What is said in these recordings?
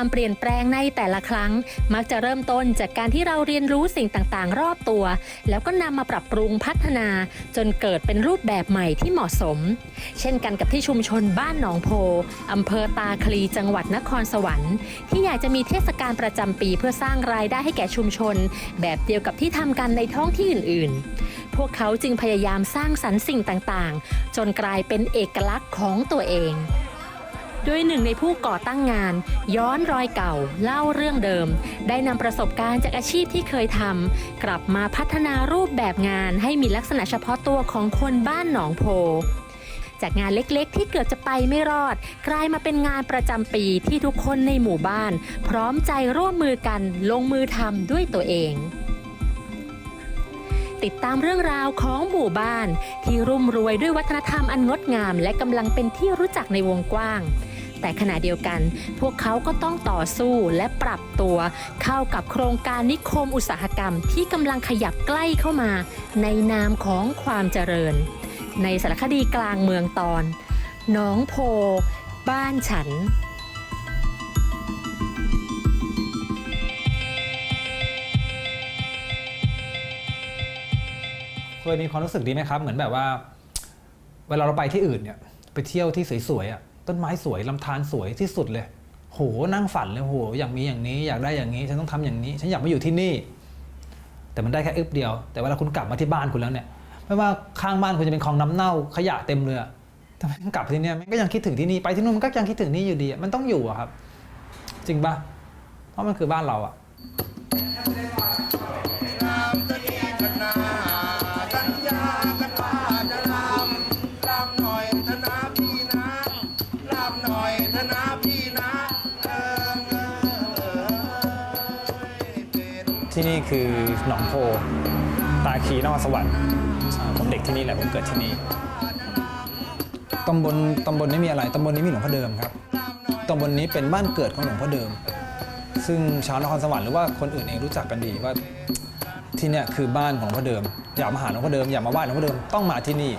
ความเปลี่ยนแปลงในแต่ละครั้ง มักจะเริ่มต้นจากการที่เราเรียนรู้สิ่งต่างๆ รอบตัว แล้วก็นำมาปรับปรุงพัฒนา จนเกิดเป็นรูปแบบใหม่ที่เหมาะสม เช่นกันกับที่ชุมชนบ้านหนองโพอำเภอตาคลีจังหวัดนครสวรรค์ ที่อยากจะมีเทศกาลประจำปีเพื่อสร้างรายได้ให้แก่ชุมชน แบบเดียวกับที่ทำกันในท้องที่อื่น ๆ พวกเขาจึงพยายามสร้างสรรค์สิ่งต่างๆ จนกลายเป็นเอกลักษณ์ของตัวเอง โดยหนึ่งในผู้ก่อตั้งงาน ย้อนรอยเก่าเล่าเรื่องเดิม ได้นำประสบการณ์จากอาชีพที่เคยทำกลับมาพัฒนารูปแบบงานให้มีลักษณะเฉพาะตัวของคนบ้านหนองโพจากงานเล็กๆ ที่เกือบจะไปไม่รอด กลายมาเป็นงานประจำปีที่ทุกคนในหมู่บ้าน พร้อมใจร่วมมือกันลงมือทำด้วยตัวเอง ติดตามเรื่องราวของหมู่บ้าน ที่รุ่มรวยด้วยวัฒนธรรมอันงดงาม และกำลังเป็นที่รู้จักในวงกว้าง แต่ขณะเดียวกัน พวกเขาก็ต้องต่อสู้และปรับตัว เข้ากับโครงการนิคมอุตสาหกรรมที่กำลังขยับใกล้เข้ามา ในนามของความเจริญ ในสารคดีกลางเมืองตอนหน้องโพ บ้านฉันเคยมีความรู้สึกดีไหมครับ เหมือนแบบว่า เวลาเราไปที่อื่นเนี่ย ไปเที่ยวที่สวยๆอะ ต้นไม้สวยลำธารสวยที่สุดเลย โหนั่งฝันเลยโหอยากมีอย่างนี้อยากได้อย่างนี้ ฉันต้องทำอย่างนี้ ฉันอยากมาอยู่ที่นี่ แต่มันได้แค่อึบเดียว แต่เวลาคุณกลับมาที่บ้านคุณแล้วเนี่ยไม่ว่าข้างบ้านคุณจะเป็นคลองน้ำเน่าขยะเต็มเลยอะแต่มันกลับที่นี่มันก็ยังคิดถึงที่นี่ไปที่นู่นมันก็ยังคิดถึงนี่อยู่ดีมันต้องอยู่อะครับ จริงปะเพราะมันคือบ้านเราอะ ที่นี่คือหนองโพ ตาคีนครสวรรค์อ่ผมเด็กที่นี่แหละผมเกิดที่นี่ตำบลตำบลนี้มีอะไรตำบลนี้มีหลวงพ่อเดิมครับตำบลนี้เป็นบ้านเกิดของหลวงพ่อเดิม ซึ่งชาวนครสวรรค์หรือว่าคนอื่นเองรู้จักกันดีว่าที่เนี่ยคือบ้านของหลวงพ่อเดิม อยากมาหาหลวงพ่อเดิมอยากมาไหว้หลวงพ่อเดิมต้องมาที่นี่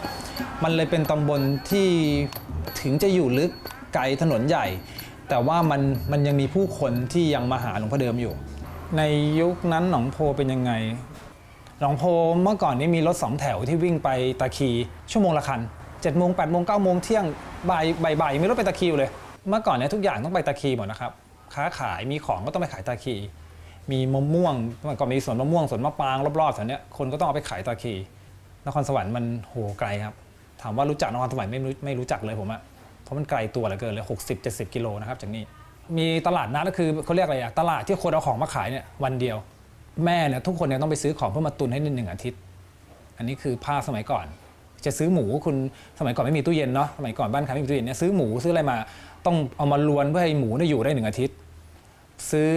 มันเลยเป็นตำบลที่ถึงจะอยู่ลึกไกลถนนใหญ่ แต่ว่ามันมันยังมีผู้คนที่ยังมาหาหลวงพ่อเดิมอยู่ ในยุคนั้นหนองโพเป็นยังไง หนองโพเมื่อก่อนนี้มีรถสองแถวที่วิ่งไปตะคีชั่วโมงละคัน7จ็ดโมงแปดโมงเก้าโมงเที่ยงบ่ายบ่ายบ่ายยังมีรถไปตะคีอยู่เลย เมื่อก่อนเนี้ทุกอย่างต้องไปตะคีหมดนะครับ ค้าขายมีของก็ต้องไปขายตะคี มีมะม่วงเมื่อก่อนมีสวนมะม่วงสวนมะปรางรอบๆแถวเนี้ยคนก็ต้องเอาไปขายตะคี นครสวรรค์มันโหไกลครับ ถามว่ารู้จักนครสวรรค์ไม่รู้ไม่รู้จักเลยผมอะเพราะมันไกลตัวเหลือเกินเลย60 70กิโลนะครับจากนี่ มีตลาดนัดก็คือเขาเรียกอะไรอะตลาดที่คนเอาของมาขายเนี่ยวันเดียว แม่เนี่ยทุกคนเนี่ยต้องไปซื้อของเพื่อมาตุนให้ในหนึ่งอาทิตย์ อันนี้คือภาพสมัยก่อน จะซื้อหมูคุณสมัยก่อนไม่มีตู้เย็นเนาะสมัยก่อนบ้านใครไม่มีตู้เย็นเนี่ยซื้อหมูซื้ออะไรมาต้องเอามาลวนเพื่อให้หมูเนี่ยอยู่ได้หนึ่งอาทิตย์ ซื้อ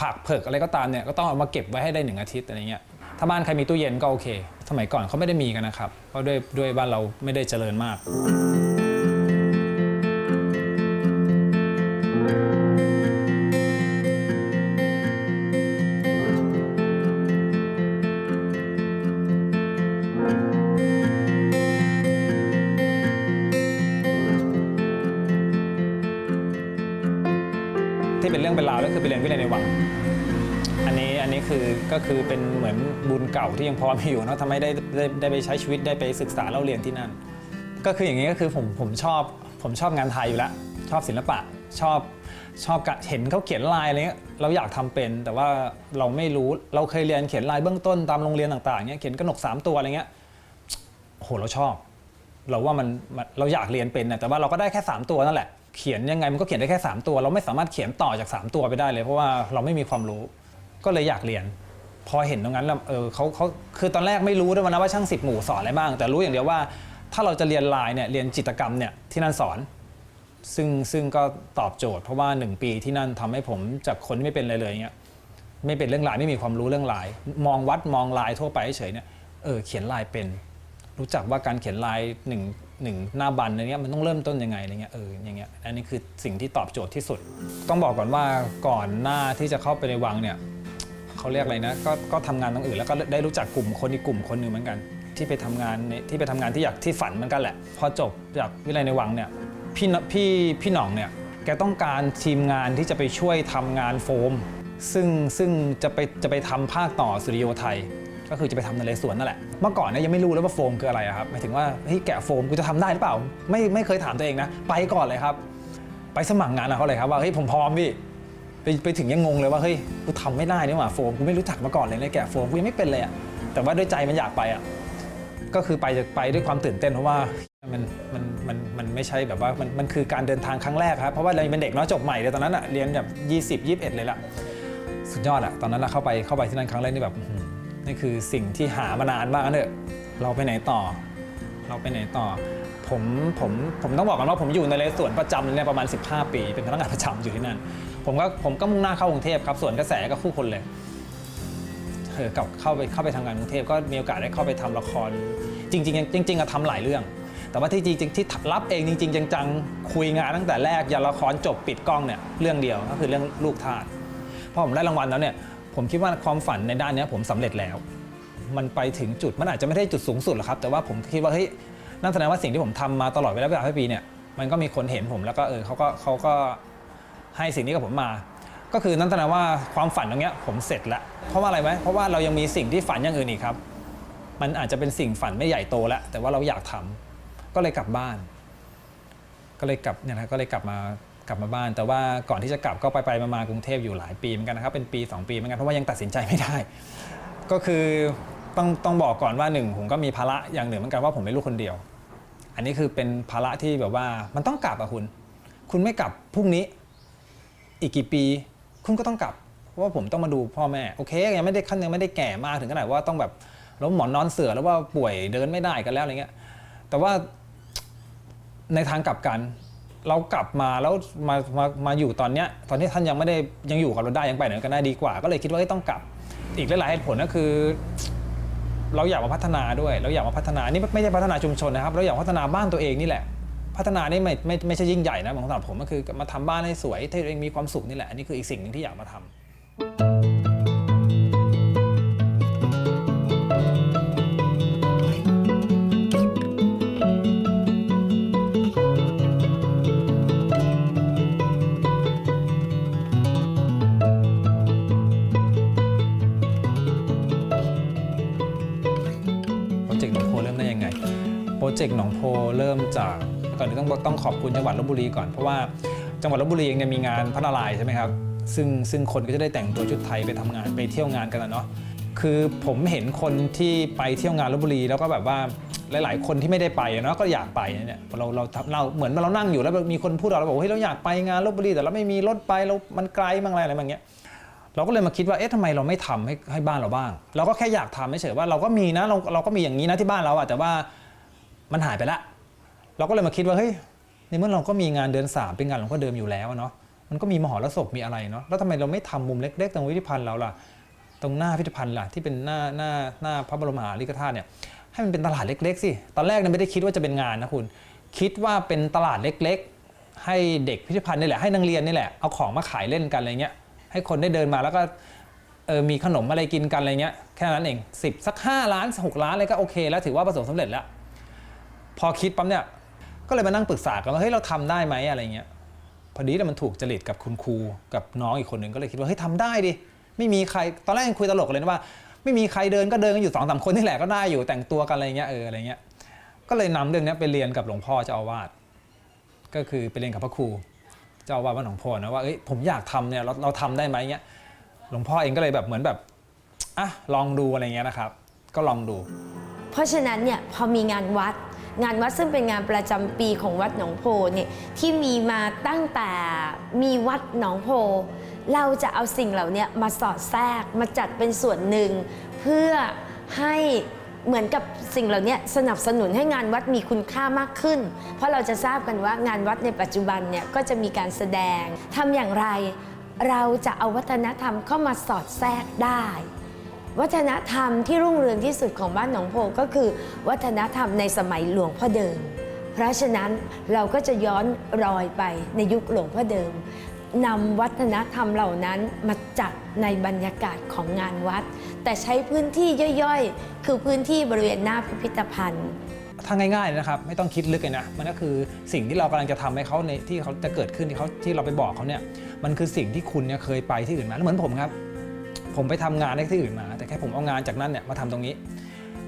ผักเผือกอะไรก็ตามเนี่ยก็ต้องเอามาเก็บไว้ให้ได้หนึ่งอาทิตย์อะไรเงี้ยถ้าบ้านใครมีตู้เย็นก็โอเค สมัยก่อนเขาไม่ได้มีกันนะครับเพราะด้วยด้วยบ้านเราไม่ได้เจริญมาก ก็คือเป็นเหมือนบุญเก่าที่ยังพอมีอยู่เนอะทำให้ได้ได้ได้ไปใช้ชีวิตได้ไปศึกษาเล่าเรียนที่นั่น ก็คืออย่างนี้ก็คือผมผมชอบผมชอบงานไทยอยู่แล้ว ชอบศิลปะชอบชอบเห็นเขาเขียนลายอะไรเงี้ยเราอยากทำเป็น แต่ว่าเราไม่รู้เราเคยเรียนเขียนลายเบื้องต้นตามโรงเรียนต่างๆเงี้ยเขียนกระหนกสามตัวอะไรเงี้ยโหเราชอบ เราว่ามันมันเราอยากเรียนเป็นนะแต่ว่าเราก็ได้แค่ 3 ตัวนั่นแหละเขียนยังไงมันก็เขียนได้แค่ 3 ตัว เราไม่สามารถเขียนต่อจาก 3 ตัวไปได้เลย เพราะว่าเราไม่มีความรู้ก็เลยอยากเรียน พอเห็นตรงนั้นแล้วเออเขาเขาคือตอนแรกไม่รู้ด้วยนะว่าช่างสิบหมู่สอนอะไรบ้าง แต่รู้อย่างเดียวว่า ถ้าเราจะเรียนลายเนี่ยเรียนจิตรกรรมเนี่ยที่นั่นสอน ซึ่งซึ่งก็ตอบโจทย์เพราะว่า 1 ปีที่นั่นทำให้ผมจากคนที่ไม่เป็นอะไรเลยเงี้ยไม่เป็นเรื่องลายไม่มีความรู้เรื่องลาย มองวัดมองลายทั่วไปเฉยเนี่ยเออเขียนลายเป็น รู้จักว่าการเขียนลายหนึ่งหนึ่งหน้าบันอะไรเงี้ยมันต้องเริ่มต้นยังไงอะไรเงี้ยเอออย่างเงี้ยอันนี้คือสิ่งที่ตอบโจทย์ที่สุด ต้องบอกก่อนว่าก่อนหน้าที่จะเข้าไปในวังเนี่ย เขาเรียกอะไรนะ ก็ก็ทำงานตรงอื่นแล้วก็ได้รู้จักกลุ่มคนอีกกลุ่มคนหนึ่งเหมือนกัน ที่ไปทำงานในที่ไปทำงานที่อยากที่ฝันเหมือนกันแหละ พอจบจากวิทยาลัยในวังเนี่ยพี่นพี่พี่หน่องเนี่ยแกต้องการทีมงานที่จะไปช่วยทำงานโฟม ซึ่งซึ่งจะไปจะไปทำภาคต่อสุริโยไทย ก็คือจะไปทำนเรศวรนั่นแหละ เมื่อก่อนเนี่ยยังไม่รู้เลยว่าโฟมคืออะไรอะครับหมายถึงว่าเฮ้ยแกะโฟมกูจะทำได้หรือเปล่า ไม่ไม่เคยถามตัวเองนะ ไปก่อนเลยครับ ไปสมัครงานกับเขาเลยครับว่าเฮ้ยผมพร้อมพี่ ไปไปถึงยังงงเลยว่าเฮ้ยกูทำไม่ได้นี่หว่าโฟมกูไม่รู้จักมาก่อนเลยเนี่ยแกะโฟมกูยังไม่เป็นเลยอะแต่ว่าด้วยใจมันอยากไปอะก็คือไปไปด้วยความตื่นเต้นเพราะว่ามันมันมันมันไม่ใช่แบบว่ามันมันคือการเดินทางครั้งแรกครับเพราะว่าเราเป็นเด็กเนาะจบใหม่เลยตอนนั้นอะเรียนแบบ20 21 เลยล่ะสุดยอดอะตอนนั้นเราเข้าไปเข้าไปที่นั่นครั้งแรกนี่แบบนี่คือสิ่งที่หามานานมากนเนอะเราไปไหนต่อ เราไปไหนต่อผมผมผมต้องบอกกันว่าผมอยู่ในเรสวนประจำเนี่ยประมาณ 15 ปี เป็นพนักงานประจำอยู่ที่นั่น ผมก็ผมก็มุ่งหน้าเข้ากรุงเทพครับส่วนกระแสก็คู่คนเลยเออกลับเข้าไปเข้าไปทำงานกรุงเทพก็มีโอกาสได้เข้าไปทำละคร จริงๆจริงๆอะทำหลายเรื่อง แต่ว่าที่จริงที่รับเองจริง ๆ จังๆคุยงานตั้งแต่แรกยันละครจบปิดกล้องเนี่ยเรื่องเดียวก็คือเรื่องลูกทาสพอผมได้รางวัลแล้วเนี่ยผมคิดว่าความฝันในด้านนี้ผมสำเร็จแล้ว มันไปถึงจุดมันอาจจะไม่ได้จุดสูงสุดหรอกครับ แต่ว่าผมคิดว่าเฮ้ยนั่นแสดงว่าสิ่งที่ผมทำมาตลอดเวลาเวลาปีเนี่ยมันก็มีคนเห็นผมแล้วก็เออเขาก็เขาก็ ให้สิ่งนี้กับผมมา ก็คือนั่นแสดงว่าความฝันตรงเนี้ยผมเสร็จแล้วเพราะว่าอะไรไหมเพราะว่าเรายังมีสิ่งที่ฝันอย่างอื่นอีกครับ มันอาจจะเป็นสิ่งฝันไม่ใหญ่โตแล้วแต่ว่าเราอยากทำก็เลยกลับบ้าน ก็เลยกลับเนี่ยนะก็เลยกลับมากลับมาบ้าน แต่ว่าก่อนที่จะกลับก็ไปไปมามากรุงเทพอยู่หลายปีเหมือนกันนะครับเป็นปี 2 ปีเหมือนกันเพราะว่ายังตัดสินใจไม่ได้ ก็คือต้องต้องบอกก่อนว่าหนึ่งผมก็มีภาระอย่างหนึ่งเหมือนกันว่าผมเป็นลูกคนเดียว อันนี้คือเป็นภาระที่แบบว่ามันต้องกลับอะคุณ คุณไม่กลับพรุ่งนี้ อีกกี่ปี คุณก็ต้องกลับเพราะว่าผมต้องมาดูพ่อแม่โอเคยังไม่ได้ขั้นยังไม่ได้แก่มากถึงขนาดว่าต้องแบบล้มหมอนนอนเสือแล้วว่าป่วยเดินไม่ได้กันแล้วอะไรเงี้ยแต่ว่าในทางกลับกัน เรากลับมาแล้วมามามาอยู่ตอนเนี้ยตอนที่ท่านยังไม่ได้ยังอยู่กับเราได้ยังไปไหนกันได้ดีกว่า ก็เลยคิดว่าต้องกลับ อีกหลายๆเหตุผลก็คือ เราอยากมาพัฒนาด้วย เราอยากมาพัฒนานี่ไม่ใช่พัฒนาชุมชนนะครับ เราอยากพัฒนาบ้านตัวเองนี่แหละ พัฒนานี่ไม่ไม่ไม่ใช่ยิ่งใหญ่นะของสำหรับผมก็คือมาทำบ้านให้สวยให้ตัวเองมีความสุขนี่แหละอันนี้คืออีกสิ่งหนึ่งที่อยากมาทำโปรเจกต์หนองโพเริ่มได้ยังไง โปรเจกต์หนองโพเริ่มจาก ก่อนอื่นต้องต้องขอบคุณจังหวัดลบบุรีก่อนเพราะว่าจังหวัดลบบุรีเองเนี่ยมีงานพระนารายณ์ใช่ไหมครับซึ่งซึ่งคนก็จะได้แต่งตัวชุดไทยไปทำงานไปเที่ยวงานกันนะเนาะคือผมเห็นคนที่ไปเที่ยวงานลบบุรีแล้วก็แบบว่าหลาย ๆ คนที่ไม่ได้ไปเนาะก็อยากไปเนี่ยเราเราเราเหมือนเรานั่งอยู่แล้วมีคนพูดเราเราบอกเฮ้ยเราอยากไปงานลบบุรีแต่เราไม่มีรถไปเรา มันไกลมั่งอะไรอะไรบางอย่างเราก็เลยมาคิดว่าเอ๊ะทำไมเราไม่ทำให้ให้บ้านเราบ้าง เราก็แค่อยากทำเฉยๆว่าเราก็มีนะเราเราก็มีอย่างนี้นะที่บ้านเราอะแต่ว่ามันหายไปละ เราก็เลยมาคิดว่าเฮ้ยในเมื่อเราก็มีงานเดือนสามเป็นงานหลวงพ่อเดิมอยู่แล้วเนาะมันก็มีมหรสพมีอะไรเนาะแล้วทำไมเราไม่ทำมุมเล็ก ๆ ตรงพิพิธภัณฑ์เราล่ะตรงหน้าพิพิธภัณฑ์ล่ะที่เป็นหน้าหน้าหน้าพระบรมหารีริกธาตุเนี่ยให้มันเป็นตลาดเล็ก ๆสิตอนแรกเนี่ยไม่ได้คิดว่าจะเป็นงานนะคุณ คิดว่าเป็นตลาดเล็ก ๆ ให้เด็กพิพิธภัณฑ์นี่แหละให้นักเรียนนี่แหละเอาของมาขายเล่นกันอะไรเงี้ยให้คนได้เดินมาแล้วก็เออมีขนมอะไรกินกันอะไรเงี้ยแค่นั้นเอง10สัก5ล้าน6ล้านอะไรก็โอเค แล้วถือว่าประสบความสำเร็จแล้ว พอคิดปั๊มเนี่ย ก็เลยมานั่งปรึกษากันว่าเฮ้ยเราทำได้ไหมอะไรเงี้ยพอดีแต่มันถูกจริตกับคุณครูกับน้องอีกคนหนึ่งก็เลยคิดว่าเฮ้ยทำได้ดิไม่มีใครตอนแรกยังคุยตลกเลยนะว่า ไม่มีใครเดินก็เดินกันอยู่สองสามคนนี่แหละก็ได้อยู่แต่งตัวกันอะไรเงี้ยเอออะไรเงี้ยก็เลยนำเรื่องนี้ไปเรียนกับหลวงพ่อเจ้าอาวาสก็คือไปเรียนกับพระครูเจ้าอาวาสวัดหนองโพนะว่าเอ้ยผมอยากทำเนี่ยเราเราทำได้ไหมเงี้ยหลวงพ่อเองก็เลยแบบเหมือนแบบอะลองดูอะไรเงี้ยนะครับ ก็ลองดู เพราะฉะนั้นเนี่ยพอมีงานวัด งานวัดซึ่งเป็นงานประจำปีของวัดหนองโพเนี่ยที่มีมาตั้งแต่มีวัดหนองโพ เราจะเอาสิ่งเหล่านี้มาสอดแทรกมาจัดเป็นส่วนหนึ่ง เพื่อให้เหมือนกับสิ่งเหล่านี้สนับสนุนให้งานวัดมีคุณค่ามากขึ้น เพราะเราจะทราบกันว่างานวัดในปัจจุบันเนี่ยก็จะมีการแสดงทำอย่างไร เราจะเอาวัฒนธรรมเข้ามาสอดแทรกได้ วัฒนธรรมที่รุ่งเรืองที่สุดของบ้านหนองโพก็คือ วัฒนธรรมในสมัยหลวงพ่อเดิม เพราะฉะนั้นเราก็จะย้อนรอยไปในยุคหลวงพ่อเดิมนำวัฒนธรรมเหล่านั้นมาจัดในบรรยากาศของงานวัด แต่ใช้พื้นที่ย่อยๆ คือพื้นที่บริเวณหน้าพิพิธภัณฑ์ถ้าง่ายๆเลยนะครับไม่ต้องคิดลึกเลยนะมันก็คือสิ่งที่เรากำลังจะทำให้เขาในที่เขาจะเกิดขึ้นที่เขาที่เราไปบอกเขาเนี่ยมันคือสิ่งที่คุณเนี่ยเคยไปที่อื่นมาเหมือนผมครับ ผมไปทำงานในที่อื่นมา แต่แค่ผมเอางานจากนั้นเนี่ยมาทำตรงนี้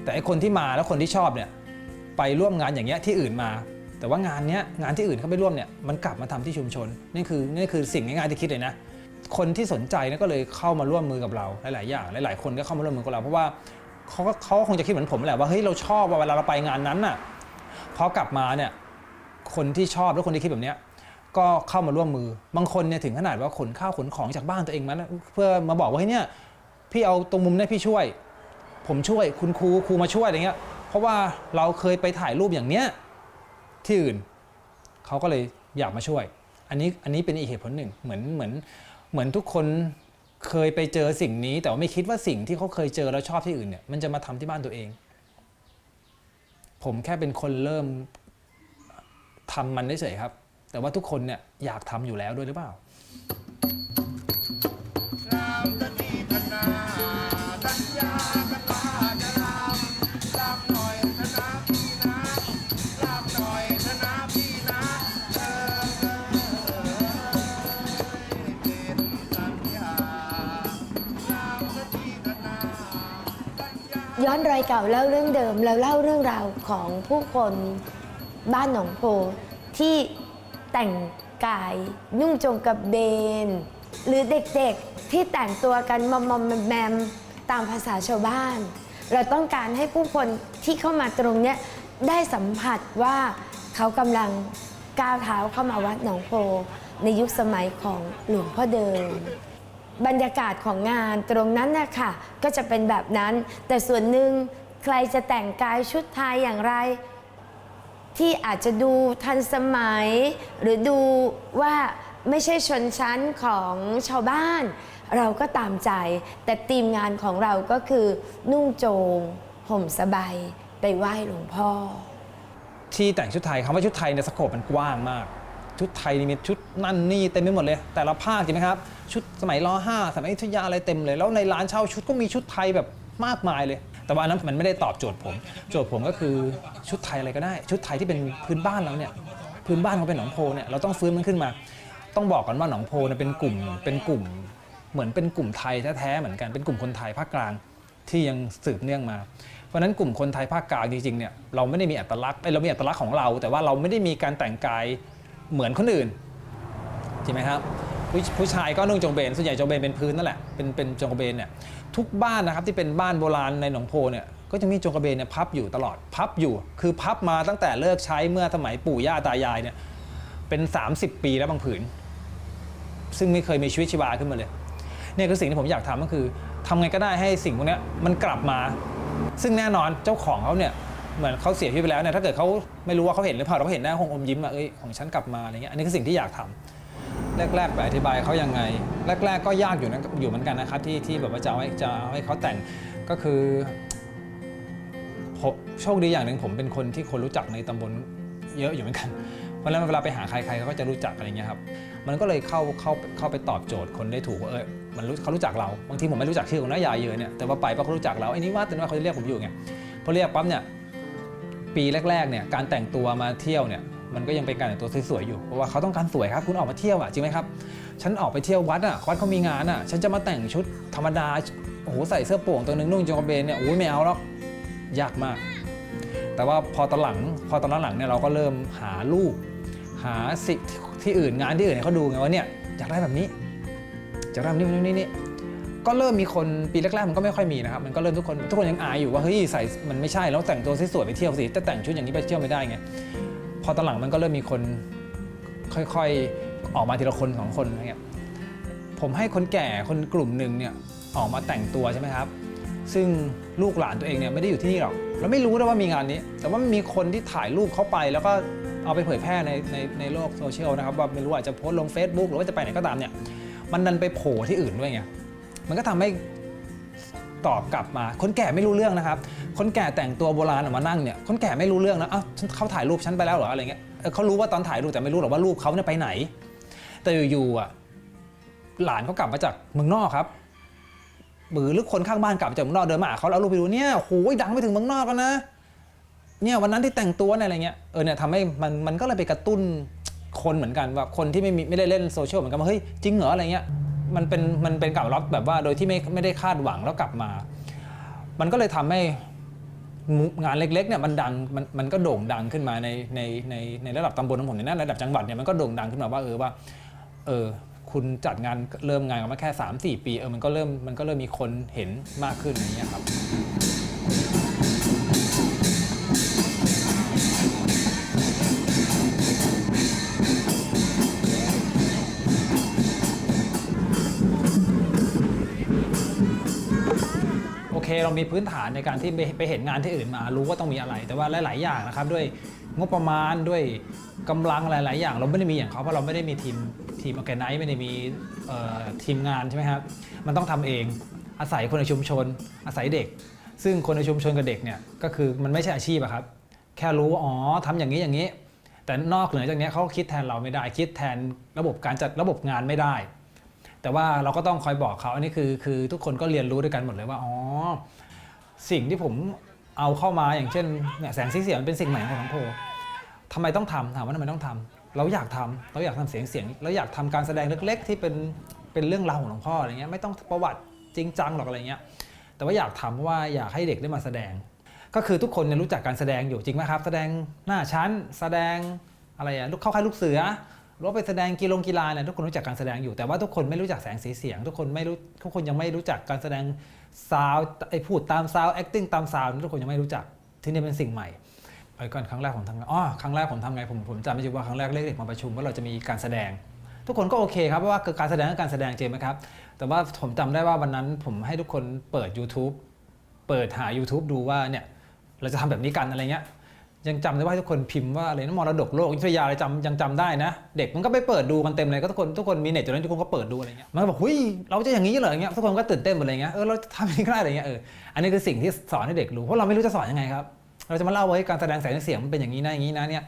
แต่ไอคนที่มาแล้วคนที่ชอบเนี่ยไปร่วมงานอย่างเงี้ยที่อื่นมา แต่ว่างานเนี้ยงานที่อื่นเขาไปร่วมเนี่ยมันกลับมาทำที่ชุมชนนี่คือนี่คือสิ่งง่ายๆที่คิดเลยนะคนที่สนใจเนี่ยก็เลยเข้ามาร่วมมือกับเราหลายๆอย่างหลายๆคนก็เข้ามาร่วมมือกับเราเพราะว่าเขาก็เขาคงจะคิดเหมือนผมแหละว่าเฮ้ยเราชอบว่าเวลาเราไปงานนั้นน่ะพอกลับมาเนี่ยคนที่ชอบและคนที่คิดแบบเนี้ย ก็เข้ามาร่วมมือ บางคนเนี่ยถึงขนาดว่าขนข้าวขนของจากบ้านตัวเองมาเพื่อมาบอกว่าเฮ้ยเนี่ยพี่เอาตรงมุมนี้พี่ช่วย ผมช่วยคุณครูครูมาช่วยอะไรเงี้ย เพราะว่าเราเคยไปถ่ายรูปอย่างเนี้ยที่อื่นเขาก็เลยอยากมาช่วย อันนี้อันนี้เป็นอีกเหตุผลหนึ่งเหมือนเหมือนเหมือนทุกคนเคยไปเจอสิ่งนี้ แต่ว่าไม่คิดว่าสิ่งที่เขาเคยเจอแล้วชอบที่อื่นเนี่ยมันจะมาทำที่บ้านตัวเอง ผมแค่เป็นคนเริ่มทำมันได้เฉยครับ แต่ว่าทุกคนเนี่ยอยากทำอยู่แล้วด้วยหรือเปล่ารามตะนีธนาสัญญากันว่าจะรำรำหน่อยธนาพี่นะรำหน่อยธนาพี่นะเออเออเป็นสัญญารามตะนีธนาสัญญาย้อนรอยเก่าเล่าเรื่องเดิมแล้วเล่าเรื่องราวของผู้คนบ้านหนองโพที่ แต่งกายนุ่งจงกระเบน หรือเด็กๆที่แต่งตัวกันมอมมอมแมมแมมตามภาษาชาวบ้าน เราต้องการให้ผู้คนที่เข้ามาตรงเนี้ยได้สัมผัสว่าเขากำลังก้าวเท้าเข้ามาวัดหนองโพ ในยุคสมัยของหลวงพ่อเดิม บรรยากาศของงานตรงนั้นนะคะก็จะเป็นแบบนั้น แต่ส่วนหนึ่งใครจะแต่งกายชุดไทยอย่างไร ที่อาจจะดูทันสมัย หรือดูว่าไม่ใช่ชนชั้นของชาวบ้าน เราก็ตามใจ แต่ทีมงานของเราก็คือนุ่งโจง ห่มสบายไปไหว้หลวงพ่อ ที่แต่งชุดไทยคำว่าชุดไทยเนี่ยสโคปมันกว้างมาก ชุดไทยนี่มีชุดนั่นนี่เต็มไปหมดเลย แต่ละภาคจริงไหมครับ ชุดสมัยรห้าสมัยอยุธยาอะไรเต็มเลย แล้วในร้านเช่าชุดก็มีชุดไทยแบบมากมายเลย แต่ว่าอันนั้นมันไม่ได้ตอบโจทย์ผม โจทย์ผมก็คือชุดไทยอะไรก็ได้ ชุดไทยที่เป็นพื้นบ้านเราเนี่ยพื้นบ้านเขาเป็นหนองโพเนี่ยเราต้องฟื้นมันขึ้นมา ต้องบอกก่อนว่าหนองโพเนี่ยเป็นกลุ่มเป็นกลุ่ม เหมือนเป็นกลุ่มไทยแท้ๆเหมือนกันเป็นกลุ่มคนไทยภาคกลางที่ยังสืบเนื่องมา เพราะนั้นกลุ่มคนไทยภาคกลางจริงๆเนี่ยเราไม่ได้มีอัตลักษณ์เรามีอัตลักษณ์ของเรา แต่ว่าเราไม่ได้มีการแต่งกายเหมือนคนอื่นจริงไหมครับ ผู้ผู้ชายก็นุ่งจงเบนส่วนใหญ่จงเบนเป็นพื้นนั่นแหละเป็นเป็นจงกระเบนเนี่ยทุกบ้านนะครับที่เป็นบ้านโบราณในหนองโพเนี่ยก็จะมีจงกระเบนเนี่ยพับอยู่ตลอดพับอยู่ คือพับมาตั้งแต่เลิกใช้เมื่อสมัยปู่ย่าตายายเนี่ยเป็น 30 ปีแล้วบางผืน ซึ่งไม่เคยมีชีวิตชีวาขึ้นมาเลยเนี่ยคือสิ่งที่ผมอยากทำก็คือทำไงก็ได้ให้สิ่งพวกนี้มันกลับมา ซึ่งแน่นอนเจ้าของเขาเนี่ยเหมือนเขาเสียชีวิตไปแล้วเนี่ยถ้าเกิดเขาไม่รู้ว่าเขาเห็นหรือเปล่าเราก็เห็นหน้าคงอมยิ้มอะเอ้ยของฉันกลับมาอะไรเงี้ยอันนี้คือสิ่งที่อยากทำ แรกๆไปอธิบายเขายังไง แรก ๆ ก็ยากอยู่นะอยู่เหมือนกันนะครับที่ที่แบบว่าจะเอาให้จะเอาให้เขาแต่งก็คือผมโชคดีอย่างหนึ่งผมเป็นคนที่คนรู้จักในตำบลเยอะอยู่เหมือนกัน เพราะฉะนั้นเวลาไปหาใครใครเขาก็จะรู้จักอะไรเงี้ยครับ มันก็เลยเข้าเข้าเข้าไปตอบโจทย์คนได้ถูกว่าเออมันรู้เขารู้จักเรา บางทีผมไม่รู้จักชื่อของน้ายายเยอะเนี่ย แต่ว่าไปเพราะเขารู้จักเราไอ้นี่ว่าแต่ว่าเขาจะเรียกผมอยู่ไง พอเรียกปั๊บเนี่ย ปีแรกๆเนี่ยการแต่งตัวมาเที่ยวเนี่ย มันก็ยังเป็นการแต่งตัวสวยๆอยู่เพราะว่าเขาต้องการสวยครับ คุณออกมาเที่ยวอะจริงไหมครับฉันออกไปเที่ยววัดอะวัดเขามีงานอะฉันจะมาแต่งชุดธรรมดาโอ้โหใส่เสื้อโป่งตัวหนึงนุ่งจงกระเบนเนี่ยโอ้ยไม่เอาหรอกยากมาก แต่ว่าพอตอนหลังพอตอนหลังเนี่ยเราก็เริ่มหารูปหาสิที่อื่นงานที่อื่นให้เขาดูไงว่าเนี่ยอยากได้แบบนี้อยากได้แบบนี้นี่นี่นี่ก็เริ่มมีคนปีแรกๆมันก็ไม่ค่อยมีนะครับมันก็เริ่มทุกคนทุกคนยังอายอยู่ว่าเฮ้ยใส่มันไม่ใช่แล้วแต่งตัวสวยๆไปเที่ยวสิแต่แต่งชุดอย่างนี้ไปเที่ยวไม่ได้ไง อตอนหลังมันก็เริ่มมีคนค่อยๆออกมาทีละคนสองคนอะไรเงี้ยผมให้คนแก่คนกลุ่มหนึ่งเนี่ยออกมาแต่งตัวใช่ไหมครับ ซึ่งลูกหลานตัวเองเนี่ยไม่ได้อยู่ที่นี่หรอกเราไม่รู้นะว่ามีงานนี้ แต่ว่ามีคนที่ถ่ายรูปเขาไปแล้วก็เอาไปเผยแพร่ในในในโลกโซเชียลนะครับว่าไม่รู้อาจจะโพสต์ลง Facebook หรือว่าจะไปไหนก็ตามเนี่ยมันดันไปโผล่ที่อื่นด้วยไงมันก็ทำให้ ตอบกลับมา คนแก่ไม่รู้เรื่องนะครับ คนแก่แต่งตัวโบราณออกมานั่งเนี่ย คนแก่ไม่รู้เรื่องนะอ้าวฉันเขาถ่ายรูปฉันไปแล้วเหรออะไรเงี้ยเขารู้ว่าตอนถ่ายรูปแต่ไม่รู้หรอกว่ารูปเขาเนี่ยไปไหน แต่อยู่ๆอะหลานเขากลับมาจากเมืองนอกครับหรือหรือคนข้างบ้านกลับจากเมืองนอกเดินมาเขาแล้วเอารูปไปดูเนี่ยโอ้โหดังไปถึงเมืองนอกแล้วนะเนี่ยวันนั้นที่แต่งตัวเนี่ยอะไรเงี้ยเออเนี่ยทำให้มันมันก็เลยไปกระตุ้นคนเหมือนกันว่าคนที่ไม่มีไม่ได้เล่นโซเชียลเหมือนกันว่าเฮ้ยจริงเหรออะไรเงี้ย มันเป็นมันเป็นก่าล็อกแบบว่าโดยที่ไม่ไม่ได้คาดหวังแล้วกลับมา มันก็เลยทำให้งานเล็กๆเนี่ยมันดังมันมันก็โด่งดังขึ้นมาในในในในระดับตำบลของผมในนั้นระดับจังหวัดเนี่ยมันก็โด่งดังขึ้นมาว่าเออว่าเออคุณจัดงานเริ่มงานกันมาแค่ 3 4 ปีเออมันก็เริ่มมันก็เริ่มมีคนเห็นมากขึ้นอย่างเงี้ยครับ เคเรามีพื้นฐานในการที่ไปไปเห็นงานที่อื่นมา รู้ว่าต้องมีอะไร แต่ว่าหลาย ๆ อย่างนะครับ ด้วยงบประมาณด้วยกำลังหลาย ๆ อย่าง เราไม่ได้มีอย่างเขาเพราะเราไม่ได้มีทีมทีมออแกไนซ์ไม่ได้มีทีมงานใช่ไหมครับมันต้องทำเองอาศัยคนในชุมชน อาศัยเด็ก ซึ่งคนในชุมชนกับเด็กเนี่ยก็คือมันไม่ใช่อาชีพอะครับ แค่รู้ว่าอ๋อทำอย่างนี้อย่างนี้ แต่นอกเหนือจากนี้เขาคิดแทนเราไม่ได้ คิดแทนระบบการจัดระบบงานไม่ได้ แต่ว่าเราก็ต้องคอยบอกเขาอันนี้คือคือทุกคนก็เรียนรู้ด้วยกันหมดเลยว่าอ๋อสิ่งที่ผมเอาเข้ามาอย่างเช่นเนี่ยแสงสีเสียงมันเป็นสิ่งใหม่ของหลวงพ่อทำไมต้องทำถามว่าทำไมต้องทำเราอยากทำเราอยากทำเสียงเสียงเราอยากทำการแสดงเล็ก ๆ ที่เป็นเป็นเรื่องราวของหลวงพ่ออะไรเงี้ยไม่ต้องประวัติจริงจังหรอกอะไรเงี้ยแต่ว่าอยากทำเพราะว่าอยากให้เด็กได้มาแสดง ก็คือทุกคนเนี่ยรู้จักการแสดงอยู่จริงไหมครับ แสดงหน้าชั้น แสดงอะไรอะลูกเข้าค่ายลูกเสือ หรือว่าไปแสดงกีฬากีฬาเนี่ยทุกคนรู้จักการแสดงอยู่แต่ว่าทุกคนไม่รู้จักแสงสีเสียง ทุกคนไม่รู้ทุกคนยังไม่รู้จักการแสดงซาวไอ้พูดตามซาว acting ตามซาวทุกคนยังไม่รู้จักที่นี่เป็นสิ่งใหม่ไปก่อนครั้งแรกผมทำไงอ๋อครั้งแรกผมทำไงผมผมจำไม่ได้ว่าครั้งแรกเรียกเด็กมาประชุมว่าเราจะมีการแสดง ทุกคนก็โอเคครับเพราะว่าการแสดงก็การแสดงจริงไหมครับ แต่ว่าผมจำได้ว่าวันนั้นผมให้ทุกคนเปิด YouTube เปิดหา YouTube ดูว่าเนี่ยเราจะทำแบบนี้กันอะไรเงี้ย ยังจำได้ว่าให้ทุกคนพิมพ์ว่าอะไรนะมรดกโลกวิทยาอะไรจำยังจำได้นะ เด็กมันก็ไปเปิดดูกันเต็มเลยก็ทุกคนทุกคนมีเน็ตอยู่นั้นทุกคนก็เปิดดูอะไรเงี้ยมันก็บอกหุ้ยเราจะอย่างนี้เหรออย่างเงี้ยทุกคนก็ตื่นเต้นหมดเลยเงี้ยเออเราทำอย่างนี้ก็ได้อะไรเงี้ยเอออันนี้คือสิ่งที่สอนให้เด็กรู้เพราะเราไม่รู้จะสอนยังไงครับเราจะมาเล่าไว้การแสดงแสงเสียงมันเป็นอย่างนี้นะอย่างนี้นะเนี่ย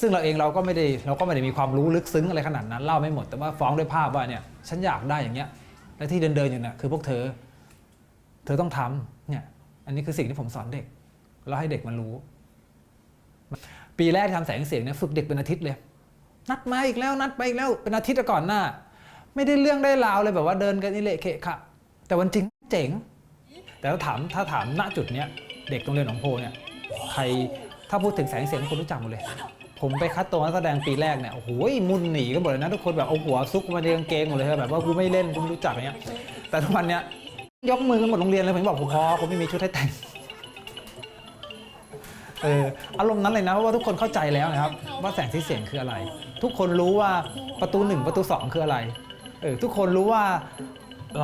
ซึ่งเราเองเราก็ไม่ได้เราก็ไม่ได้มีความรู้ลึกซึ้งอะไรขนาดนั้นเล่าไม่หมดแต่ว่าฟ้องด้วยภาพว่าเนี่ยฉันอยากได้อย่างเงี้ยและที่เดินเดินอยู่เนี่ยคือพวกเธอ เธอต้องทำเนี่ยอันนี้คือสิ่งที่ผมสอนเด็กแล้วให้เด็กมันรู้ ปีแรกที่ทำแสงเสียงเนี่ยฝึกเด็กเป็นอาทิตย์เลย นัดมาอีกแล้วนัดไปอีกแล้วเป็นอาทิตย์ก่อนหน้า ไม่ได้เรื่องได้ราวเลยแบบว่าเดินกันนี่เละเขะขะแต่วันจริงเจ๋ง แต่ถ้าถามถ้าถามณจุดเนี้ยเด็กโรงเรียนหนองโพเนี่ยใครถ้าพูดถึงแสงเสียงคนรู้จักหมดเลย ผมไปคัดตัวนักแสดงปีแรกเนี่ยโอ้โหมุนหนีกันหมดเลยนะทุกคนแบบเอาหัวซุกมาในกางเกงหมดเลยแบบว่ากูไม่เล่นกูไม่รู้จักอะไรเงี้ยแต่ทุกวันเนี้ยยกมือกันหมดโรงเรียนเลยผมบอกผมพอผมไม่มีชุดให้แต่ง เอออารมณ์นั้นเลยนะเพราะว่าทุกคนเข้าใจแล้วนะครับ ว่าแสงสีเสียงคืออะไร ทุกคนรู้ว่าประตูหนึ่งประตูสองคืออะไรเออทุกคนรู้ว่า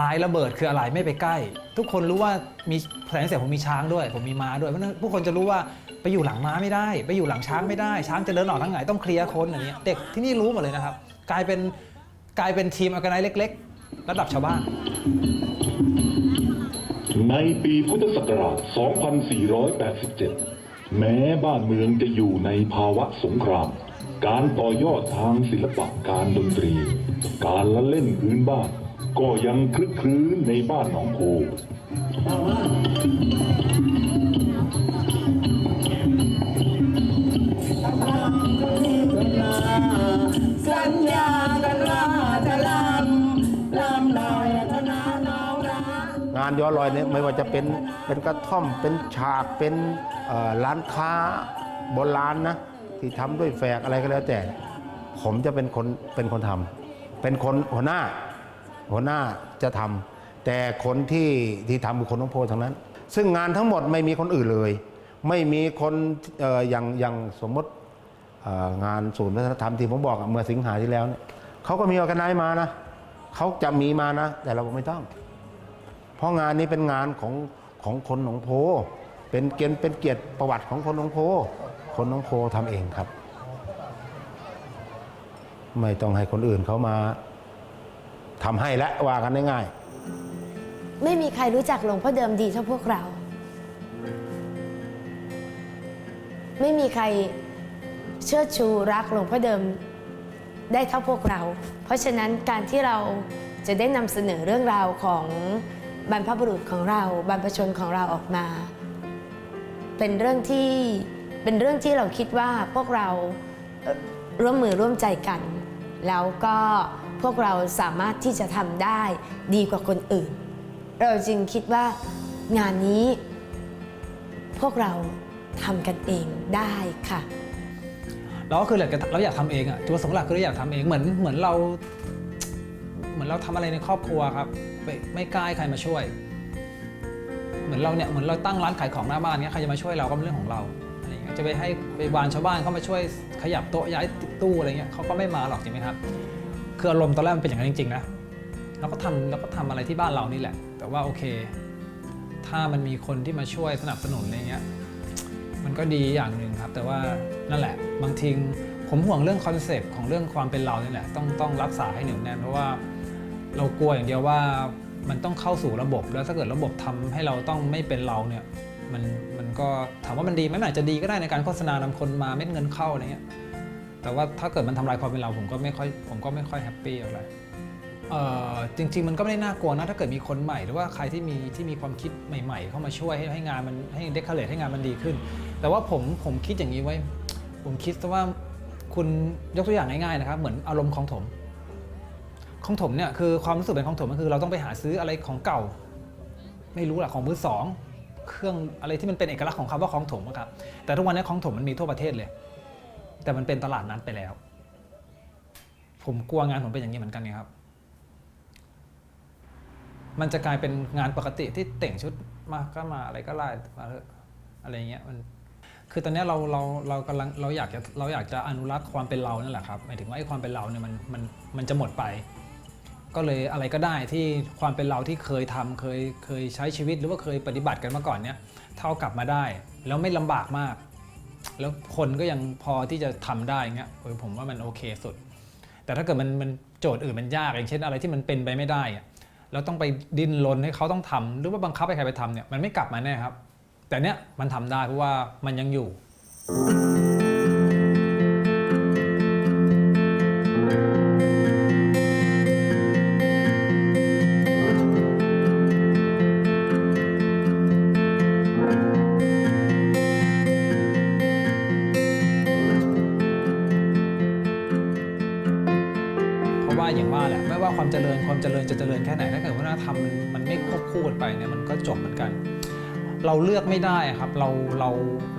ลายระเบิดคืออะไรไม่ไปใกล้ ทุกคนรู้ว่ามีแสงเสียงผมมีช้างด้วย ผมมีม้าด้วยเพราะฉะนั้นทุกคนจะรู้ว่าไปอยู่หลังม้าไม่ได้ ไปอยู่หลังช้างไม่ได้ ช้างจะเดินออกทางไหนต้องเคลียร์คนอย่างเงี้ยเด็กที่นี่รู้หมดเลยนะครับ กลายเป็นกลายเป็นทีมอากไนเล็ก ๆ ระดับชาวบ้าน ในปีพุทธศักราช 2487 แม้บ้านเมืองจะอยู่ในภาวะสงคราม การต่อยอดทางศิลปะการดนตรี การละเล่นพื้นบ้าน ก็ยังคลึกคลื้นในบ้านหนองโคานย้อนรอยเนี่ยไม่ว่าจะเป็นเป็นกระท่อมเป็นฉากเป็นร้านค้าโบราณนะที่ทำด้วยแฝกอะไรก็แล้วแต่ ผมจะเป็นคนเป็นคนทำเป็นคนหัวหน้า หัวหน้าจะทำแต่คนที่ที่ทำคือคนน้องโพทั้งนั้น ซึ่งงานทั้งหมดไม่มีคนอื่นเลย ไม่มีคนออย่างอย่างสมมติงานศูนย์วัฒนธรรมที่ผมบอกเมื่อสิงหาที่แล้วเนี่ยเขาก็มีออกกันไนมานะเขาจะมีมานะ แต่เราบอกไม่ต้อง เพราะงานนี้เป็นงานของของคนหนองโพ เป็นเกียรติเป็นเกียรติประวัติของคนหนองโพ คนหนองโพทำเองครับ ไม่ต้องให้คนอื่นเขามาทำให้และว่ากันง่ายไม่มีใครรู้จักหลวงพ่อเดิมดีเท่าพวกเรา ไม่มีใครเชิดชูรักหลวงพ่อเดิมได้เท่าพวกเรา เพราะฉะนั้นการที่เราจะได้นำเสนอเรื่องราวของ บรรพบุรุษของเรา บรรพชนของเราออกมา เป็นเรื่องที่เป็นเรื่องที่เราคิดว่าพวกเราร่วมมือร่วมใจกัน แล้วก็พวกเราสามารถที่จะทำได้ดีกว่าคนอื่น เราจึงคิดว่างานนี้พวกเราทำกันเองได้ค่ะเราก็คือเราอยากทำเองอะจุดประสงค์หลักคือเราอยากทำเองเหมือนเหมือนเรา เหมือนเราทำอะไรในครอบครัวครับไม่ไม่กล้าให้ใครมาช่วย เหมือนเราเนี่ยเหมือนเราตั้งร้านขายของหน้าบ้านเนี้ยใครจะมาช่วยเราก็เป็นเรื่องของเราอะไรเงี้ยจะไปให้ไปวานชาวบ้านเข้ามาช่วยขยับโต๊ะย้ายตู้อะไรเงี้ยเขาก็ไม่มาหรอกจริงไหมครับคืออารมณ์ตอนแรกมันเป็นอย่างนั้นจริงๆนะเราก็ทำเราก็ทำอะไรที่บ้านเรานี่แหละ แต่ว่าโอเค ถ้ามันมีคนที่มาช่วยสนับสนุนอะไรเงี้ยมันก็ดีอย่างหนึ่งครับ แต่ว่านั่นแหละบางทีผมห่วงเรื่องคอนเซปต์ของเรื่องความเป็นเราเนี่ยแหละต้องต้องรักษาให้เหนียวแน่นเพราะว่า เรากลัวอย่างเดียวว่ามันต้องเข้าสู่ระบบ แล้วถ้าเกิดระบบทำให้เราต้องไม่เป็นเราเนี่ยมันมันก็ถามว่ามันดีไหมมันอาจจะดีก็ได้ในการโฆษณานำคนมาเม็ดเงินเข้าอะไรเงี้ยแต่ว่าถ้าเกิดมันทำลายความเป็นเราผมก็ไม่ค่อยผมก็ไม่ค่อยแฮปปี้อะไรเอ่อจริง ๆ มันก็ไม่ได้น่ากลัวนะถ้าเกิดมีคนใหม่หรือว่าใครที่มีที่มีความคิดใหม่ ๆ เข้ามาช่วยให้ให้งานมันให้เดคอเรทให้งานมันดีขึ้น แต่ว่าผมผมคิดอย่างนี้ไว้ ผมคิดว่าคุณยกตัวอย่างง่ายๆนะครับ เหมือนอารมณ์ของถม ของถมเนี่ยคือความรู้สึกเป็นของถมก็คือเราต้องไปหาซื้ออะไรของเก่า ไม่รู้แหละของมือสองเครื่องอะไรที่มันเป็นเอกลักษณ์ของคำว่าของถมครับแต่ทุกวันนี้ของถมมันมีทั่วประเทศเลย แต่มันเป็นตลาดนั้นไปแล้ว ผมกลัวงานผมเป็นอย่างนี้เหมือนกันไงครับ มันจะกลายเป็นงานปกติที่แต่งชุดมาก็มาอะไรก็ไล่มาเถอะอะไรเงี้ยมันคือตอนนี้เราเราเรากำลังเราอยากจะเราอยากจะอนุรักษ์ความเป็นเรานั่นแหละครับหมายถึงว่าไอ้ความเป็นเราเนี่ยมันมันมันจะหมดไป ก็เลยอะไรก็ได้ที่ความเป็นเราที่เคยทำเคยเคยใช้ชีวิตหรือว่าเคยปฏิบัติกันมาก่อนเนี่ยเท่ากลับมาได้ แล้วไม่ลำบากมาก แล้วคนก็ยังพอที่จะทำได้เงี้ยเออผมว่ามันโอเคสุด แต่ถ้าเกิดมันมันโจทย์อื่นมันยากอย่างเช่นอะไรที่มันเป็นไปไม่ได้อะแล้วต้องไปดิ้นรนให้เขาต้องทำหรือว่าบังคับให้ใครไปทำเนี่ยมันไม่กลับมาแน่ครับ แต่เนี้ยมันทำได้เพราะว่ามันยังอยู่ เราเลือกไม่ได้ครับเราเรา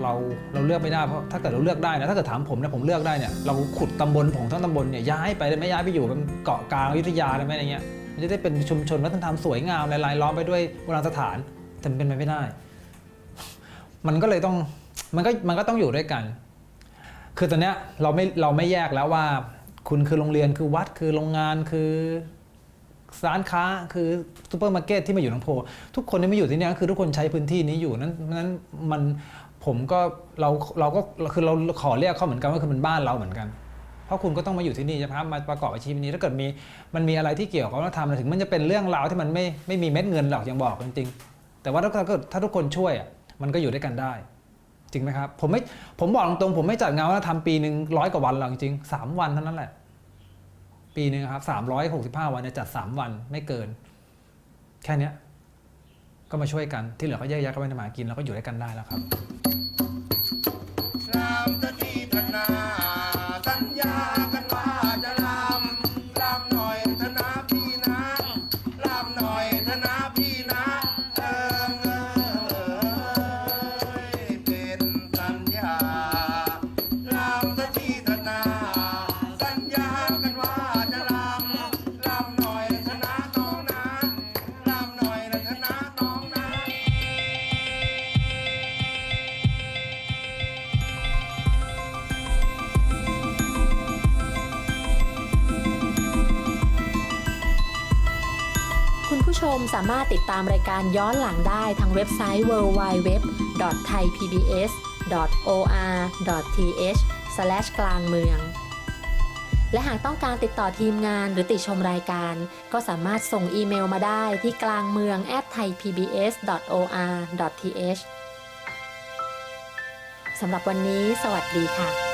เราเราเลือกไม่ได้เพราะถ้าเกิดเราเลือกได้นะถ้าเกิดถามผมเนี่ยผมเลือกได้เนี่ยเราขุดตำบลผงทั้งตำบลเนี่ยย้ายไปเลยไม่ย้ายไปอยู่เป็นเกาะกลางอยุธยาเลยไหมอะไรเงี้ยมันจะได้เป็นชุมชนวัฒนธรรมสวยงามลายล้อมไปด้วยโบราณสถานแต่มันเป็นไปไม่ได้ มันก็เลยต้องมันก็มันก็ต้องอยู่ด้วยกัน คือตอนเนี้ยเราไม่เราไม่แยกแล้วว่า คุณคือโรงเรียนคือวัดคือโรงงานคือ ร้านค้าคือซูเปอร์มาร์เก็ตที่มาอยู่หนองโพ ทุกคนที่มาอยู่ที่นี่คือทุกคนใช้พื้นที่นี้อยู่นั้นนั้นมันผมก็เราเราก็คือเราขอเรียกเขาเหมือนกันว่าคือมันบ้านเราเหมือนกัน เพราะคุณก็ต้องมาอยู่ที่นี่ใช่ไหมครับมาประกอบอาชีพนี้ถ้าเกิดมีมันมีอะไรที่เกี่ยวกับวัฒนธรรมถึงมันจะเป็นเรื่องราวที่มันไม่ไม่มีเม็ดเงินหรอกยังบอกจริงๆแต่ว่าถ้าเกิดถ้าทุกคนช่วยมันก็อยู่ด้วยกันได้ จริงไหมครับผมไม่ผมบอกตรงๆผมไม่จัดงานวัฒนธรรมปีหนึ่งร้อยกว่าวันหรอกจริงๆสามวันเท่านั้นแหละ ปีหนึ่งครับสามร้อยหกสิบห้าวันเนี่ยจัดสามวันไม่เกิน แค่เนี้ยก็มาช่วยกันที่เหลือก็แยกย้ายกันไปทำมาหากินแล้วก็อยู่ด้วยกันได้แล้วครับ ติดตามรายการย้อนหลังได้ทางเว็บไซต์ www.thaipbs.or.th กลางเมือง และหากต้องการติดต่อทีมงานหรือติชมรายการ ก็สามารถส่งอีเมลมาได้ที่กลางเมือง at thaipbs.or.th สำหรับวันนี้ สวัสดีค่ะ